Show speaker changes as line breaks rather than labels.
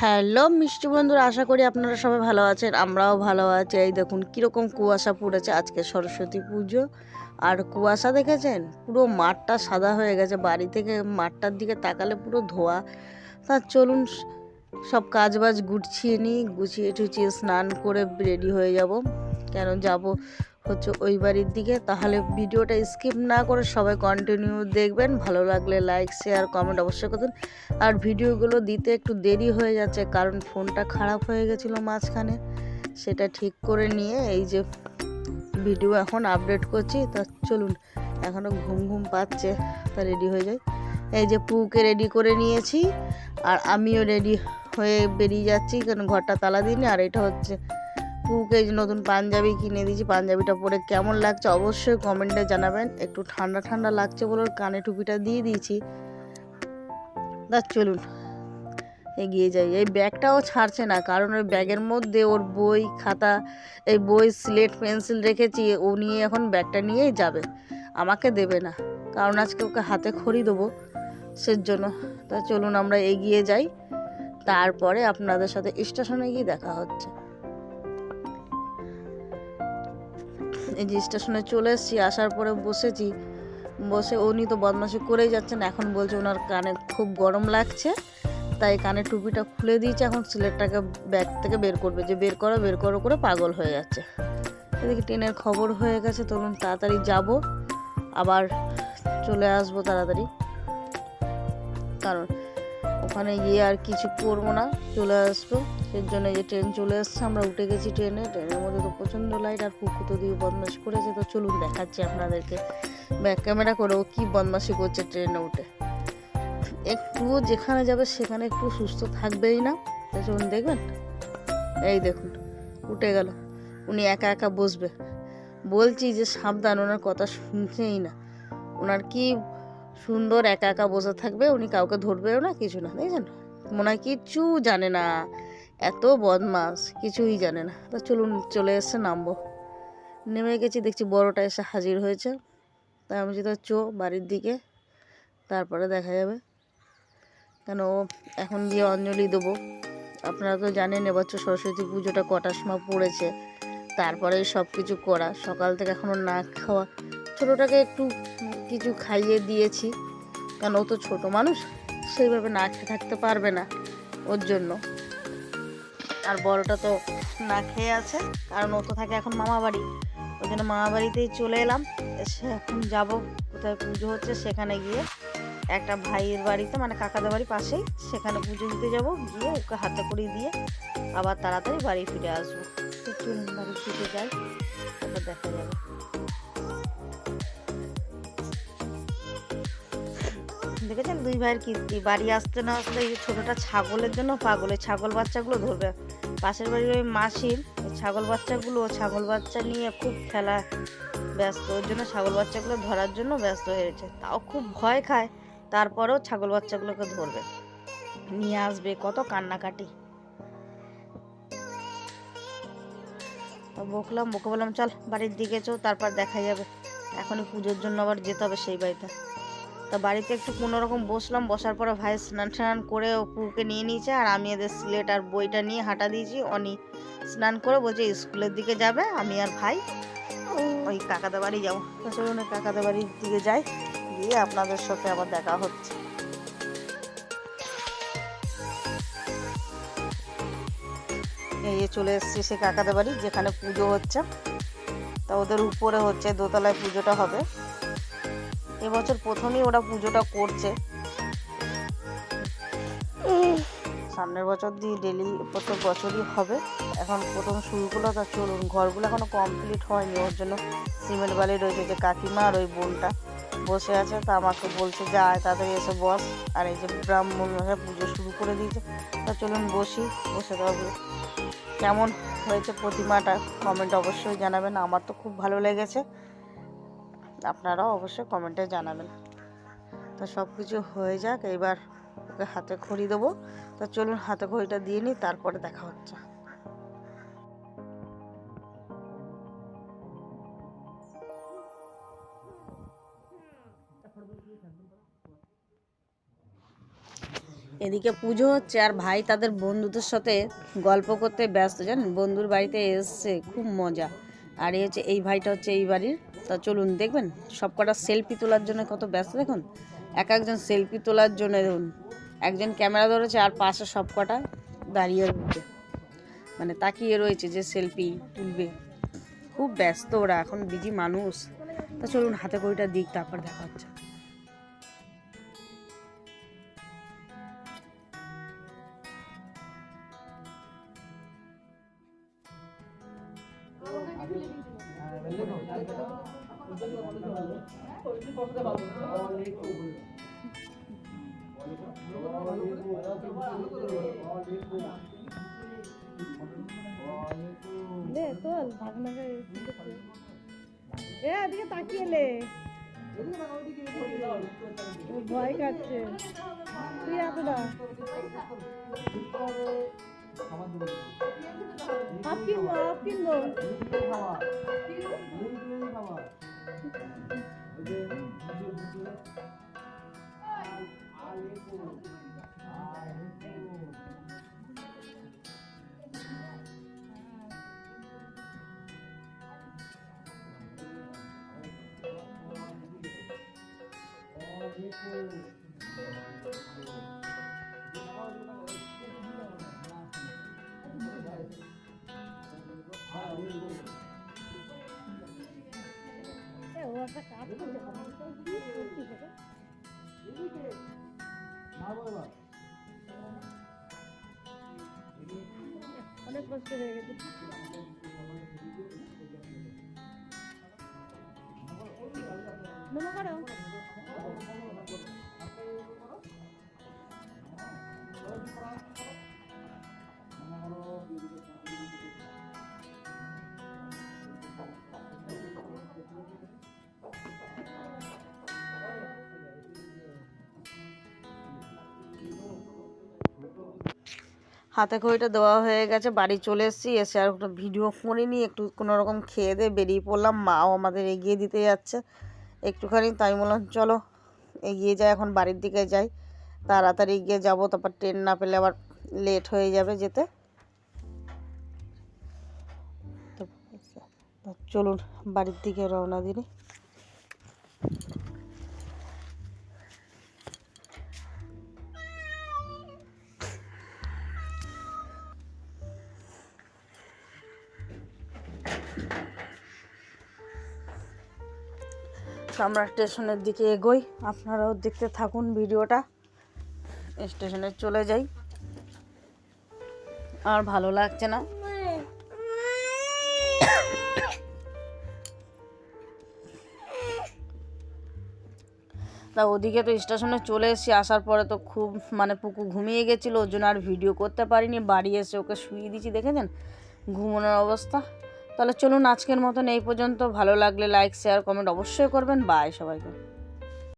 Hello মিষ্টি বন্ধুরা, আশা করি আপনারা সবাই ভালো আছেন, আমরাও ভালো আছি। এই দেখুন কীরকম কুয়াশা পড়েছে, আজকে সরস্বতী পুজো। আর কুয়াশা দেখেছেন? পুরো মাঠটা সাদা হয়ে গেছে, বাড়ি থেকে মাঠটার দিকে তাকালে পুরো ধোয়া। তা চলুন, সব কাজ বাজ গুছিয়ে নিই, গুছিয়ে টুছিয়ে স্নান করে রেডি হয়ে যাব। কেন যাব? হচ্ছে ওই বাড়ির দিকে। তাহলে ভিডিওটা স্কিপ না করে সবাই কন্টিনিউ দেখবেন। ভালো লাগলে লাইক শেয়ার কমেন্ট অবশ্যই করুন আর ভিডিওগুলো দিতে একটু দেরি হয়ে যাচ্ছে, কারণ ফোনটা খারাপ হয়ে গেছিল মাঝখানে। সেটা ঠিক করে নিয়ে এই যে ভিডিও এখন আপডেট করছি। তা চলুন এখনও ঘুম ঘুম পাচ্ছে, তা রেডি হয়ে যায় এই যে পুকে রেডি করে নিয়েছি, আর আমিও রেডি হয়ে বেরিয়ে যাচ্ছি, কারণ ঘরটা তালা দিইনি, আর এটা হচ্ছে পুকে নতুন পাঞ্জাবি কিনে দিয়েছি, পাঞ্জাবিটা পরে কেমন লাগছে অবশ্যই কমেন্টে জানাবেন। একটু ঠান্ডা ঠান্ডা লাগছে বলে কানে টুপিটা দিয়ে দিয়েছি। দা চলুন, এগিয়ে যাই। এই ব্যাগটাও ছাড়ছে না, কারণ ওই ব্যাগের মধ্যে ওর বই, খাতা, এই বই স্লেট পেন্সিল রেখেছি, ও নিয়ে এখন ব্যাগটা নিয়েই যাবে। আমাকে দেবে না, কারণ আজকে ওকে হাতে খড়ি দেবো সের জন্য তা চলুন আমরা এগিয়ে যাই, তারপরে আপনাদের সাথে স্টেশনে গিয়ে দেখা হচ্ছে। এই যে স্টেশনে চলে এসেছি, আসার পরে বসেছি। বসে উনি তো বদমাশি করেই যাচ্ছেন, এখন বলছে ওনার কানে খুব গরম লাগছে, তাই কানে টুপিটা খুলে দিয়েছে, এখন সিলেটটাকে ব্যাগ থেকে বের করবে, যে বের করো বের করো করে পাগল হয়ে যাচ্ছে। এদিকে ট্রেনের খবর হয়ে গেছে তখন তাড়াতাড়ি যাব, আবার চলে আসব তাড়াতাড়ি। কারণ ওখানে গিয়ে আর কিছু করব না, চলে আসব। সেই জন্য যে ট্রেন চলে এসছে, আমরা উঠে গেছি ট্রেনে। ট্রেনের মধ্যে তো প্রচণ্ড লাইট আর পুকু তো দিয়ে বদমাশ করেছে। তো চলুন দেখাচ্ছি আপনাদেরকে। ব্যাক ক্যামেরা করেও কী বদমাশি করছে ট্রেনে উঠে। একটুও যেখানে যাবে সেখানে একটু সুস্থ থাকবেই না। চলুন দেখবেন? এই দেখুন, উঠে গেল। উনি একা একা বসবে। বলছি যে সাবধান, ওনার কথা শুনছেই না। ওনার কি সুন্দর একা একা বসে থাকবে? উনি কাউকে ধরবেও না? কিছু না দেখছেন মনে হয় কিচ্ছু জানে না। এত বদমাস কিছুই জানে না। তা চলুন, চলে এসছে, নামবো। নেমে গেছি, দেখছি বড়টা এসে হাজির হয়েছে। তাই আমি যেটা চো, বাড়ির দিকে, তারপরে দেখা যাবে। কেন, এখন গিয়ে অঞ্জলি দেবো। আপনারা তো জানেন, এবছর সরস্বতী পুজোটা কটার সময় পড়েছে। তারপরে সব কিছু করা। সকাল থেকে এখনও না খাওয়া। ছোটোটাকে একটু কিছু খাইয়ে দিয়েছি। কারণ ও তো ছোটো মানুষ, সেইভাবে না খেয়ে থাকতে পারবে না ওর জন্য। আর বড়টা তো না খেয়ে আছে, কারণ ও তো থাকে এখন মামা বাড়ি। ওই জন্য মামা বাড়িতেই চলে এলাম, এসে এখন যাব, কোথায় পুজো হচ্ছে সেখানে গিয়ে। একটা ভাইয়ের বাড়িতে মানে কাকাদের বাড়ির পাশেই, সেখানে পুজো দিতে যাব, গিয়ে ওকে হাতে করে দিয়ে আবার তাড়াতাড়ি বাড়ি ফিরে আসব। তো বাড়ি ফিরে যাই, তারপর দেখা যাবে। দেখেছেন দুই ভাইয়ের কীর্তি? বাড়ি আসতে না আসতে এই ছোটোটা ছাগলের জন্য পাগল ছাগল বাচ্চাগুলো ধরবে। পাশের বাড়ির ওই মাসির ছাগল বাচ্চাগুলো, ছাগল বাচ্চা নিয়ে খুব খেলা ব্যস্ত, ওর জন্য ছাগল বাচ্চাগুলো ধরার জন্য ব্যস্ত হয়েছে তাও খুব ভয় খায়। তারপরেও ছাগল বাচ্চাগুলোকে ধরবে, নিয়ে আসবে, কত কান্নাকাটি। বকলাম, বকে বললাম, চল বাড়ির দিকে চো তারপর দেখা যাবে। এখনই পুজোর জন্য আবার যেতে হবে সেই বাড়িতে। তা বাড়িতে একটু কোনো রকম বসলাম, বসার পরে ভাই স্নান টান করে ও পুকে নিয়ে নিয়েছে আর আমি এদের সিলেট আর বইটা নিয়ে হাঁটা দিয়েছি। অনি স্নান করে বলছে স্কুলের দিকে যাবে, আমি আর ভাই ওই কাকাদের বাড়ি যাব। চলুন ওই কাকাদের বাড়ির দিকে যাই, গিয়ে আপনাদের সাথে আবার দেখা হচ্ছে। এই চলে এসেছি সে কাকাদের বাড়ি, যেখানে পুজো হচ্ছে। তা ওদের উপরে হচ্ছে দোতলায় পুজোটা হবে। এবছর প্রথমেই ওরা পুজোটা করছে। সামনের বছর দিয়ে ডেলি প্রত্যেক বছরই হবে। এখন প্রথম শুরুগুলো তা চলুন, ঘরগুলো এখনও কমপ্লিট হয়নি, ওর জন্য সিমেন্ট বালি রয়েছে যে কাকিমা আর ওই বোনটা বসে আছে, তা আমাকে বলছে, যে আয় তাড়াতাড়ি এসে বস। আর এই যে ব্রাহ্মণ মশাই পুজো শুরু করে দিয়েছে, তা চলুন বসি, বসে তবে কেমন হয়েছে প্রতিমাটা? কমেন্ট অবশ্যই জানাবেন, আমার তো খুব ভালো লেগেছে। আপনারাও অবশ্যই কমেন্টে জানাবেন। তো সব কিছু হয়ে যাক, এবার ওকে হাতে খড়ি দেবো। তা চলুন হাতে খড়িটা দিয়ে নিই, তারপরে দেখা হচ্ছে। এদিকে পুজো হচ্ছে, আর ভাই তাদের বন্ধুদের সাথে গল্প করতে ব্যস্ত, জানেন? বন্ধুর বাড়িতে এসছে, খুব মজা। আর এই হচ্ছে, এই ভাইটা হচ্ছে এই বাড়ির। তা চলুন, দেখবেন সব কটা সেলফি তোলার জন্য কত ব্যস্ত। দেখুন, এক একজন সেলফি তোলার জন্য, দেখুন, একজন ক্যামেরা ধরেছে আর পাশে সব কটা দাঁড়িয়ে রয়েছে। মানে তাকিয়ে রয়েছে যে সেলফি তুলবে। খুব ব্যস্ত ওরা, এখন বিজি মানুষ। তা চলুন, হাতে কড়িটা দিক, তারপর দেখা হচ্ছে।
লে তোল ভাগনাকে এ এদিকে তাকিয়ে লে। ভয় কাটছে তুই এত না হাফ কিনবো হাফ কিনবো এ, ও একটা অনেক কষ্ট হয়ে গেছে। মনে করো।
হাতে খড়িটা দেওয়া হয়ে গেছে, বাড়ি চলে এসেছি, এসে আর একটা ভিডিও করিনি, একটু কোনো রকম খেয়ে দিয়ে বেরিয়ে পড়লাম, মাও আমাদের এগিয়ে দিতে যাচ্ছে। একটুখানি তাই বললাম, চলো, এগিয়ে যাই, এখন বাড়ির দিকে যাই, তাড়াতাড়ি গিয়ে যাব, তারপর ট্রেন না পেলে আবার লেট হয়ে যাবে যেতে। চলুন, বাড়ির দিকে রওনা দিনি আমরা স্টেশনের দিকে এগোই। আপনারাও দেখতে থাকুন ভিডিওটা। স্টেশনে চলে যাই। আর ভালো লাগছে না। তা ওদিকে তো স্টেশনে চলে এসেছি, আসার পরে তো খুব মানে পুকু ঘুমিয়ে গেছিল, ওর জন্য আর ভিডিও করতে পারিনি। বাড়ি এসে ওকে শুয়ে দিয়েছি, দেখেছেন? ঘুমানোর অবস্থা। তাহলে চলুন আজকের মতন এই পর্যন্ত। ভালো লাগলে লাইক শেয়ার কমেন্ট অবশ্যই করবেন। বাই সবাইকে।